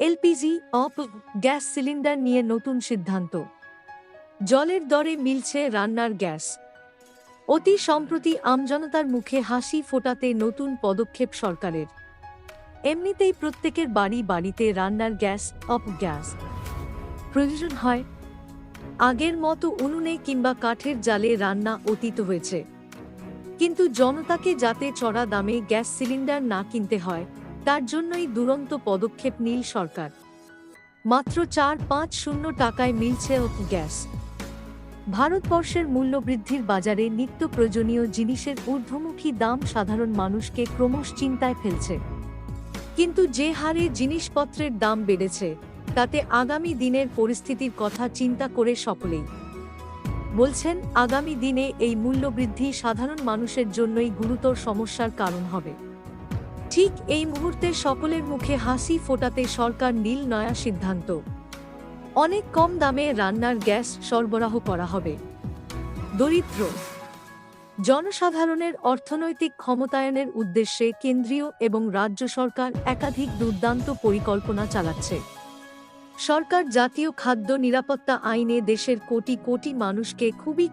LPG অপ gas cylinder নিয়ে নতুন সিদ্ধান্ত। জলের দরে মিলছে রান্নার গ্যাস। অতি সম্প্রতি আমজনতার মুখে হাসি ফোটাতে নতুন পদক্ষেপ সরকারের। এমনিতেই প্রত্যেকের বাড়ি বাড়িতে রান্নার গ্যাস অপ গ্যাস। প্রয়োজন হয়। আগের মতো উনুনে কিংবা কাঠের জালে রান্না অতীত হয়েছে। কিন্তু জনতাকে যাতে চড়া দামে গ্যাস সিলিন্ডার না কিনতে হয় তার জন্যই দুরন্ত পদক্ষেপ নীল সরকার। মাত্র চার পাঁচ শূন্য টাকায় মিলছে গ্যাস। ভারতবর্ষের মূল্যবৃদ্ধির বাজারে নিত্য প্রয়োজনীয় জিনিসের ঊর্ধ্বমুখী দাম সাধারণ মানুষকে ক্রমশ চিন্তায় ফেলছে। কিন্তু যে হারে জিনিসপত্রের দাম বেড়েছে, তাতে আগামী দিনের পরিস্থিতির কথা চিন্তা করে সকলেই। বলছেন, আগামী দিনে এই মূল্যবৃদ্ধি সাধারণ মানুষের জন্যই গুরুতর সমস্যার কারণ হবে। ঠিক এই মুহূর্তে সকলের মুখে হাসি ফোটাতে সরকার নীল নয়া সিদ্ধান্ত। অনেক কম দামে রান্নার গ্যাস সরবরাহ করা হবে। দরিদ্র। জনসাধারণের অর্থনৈতিক ক্ষমতায়নের উদ্দেশ্যে কেন্দ্রীয় এবং রাজ্য সরকার একাধিক দুর্দান্ত পরিকল্পনা চালাচ্ছে। সরকার জাতীয় খাদ্য নিরাপত্তা আইনে দেশের কোটি কোটি মানুষকে খুবই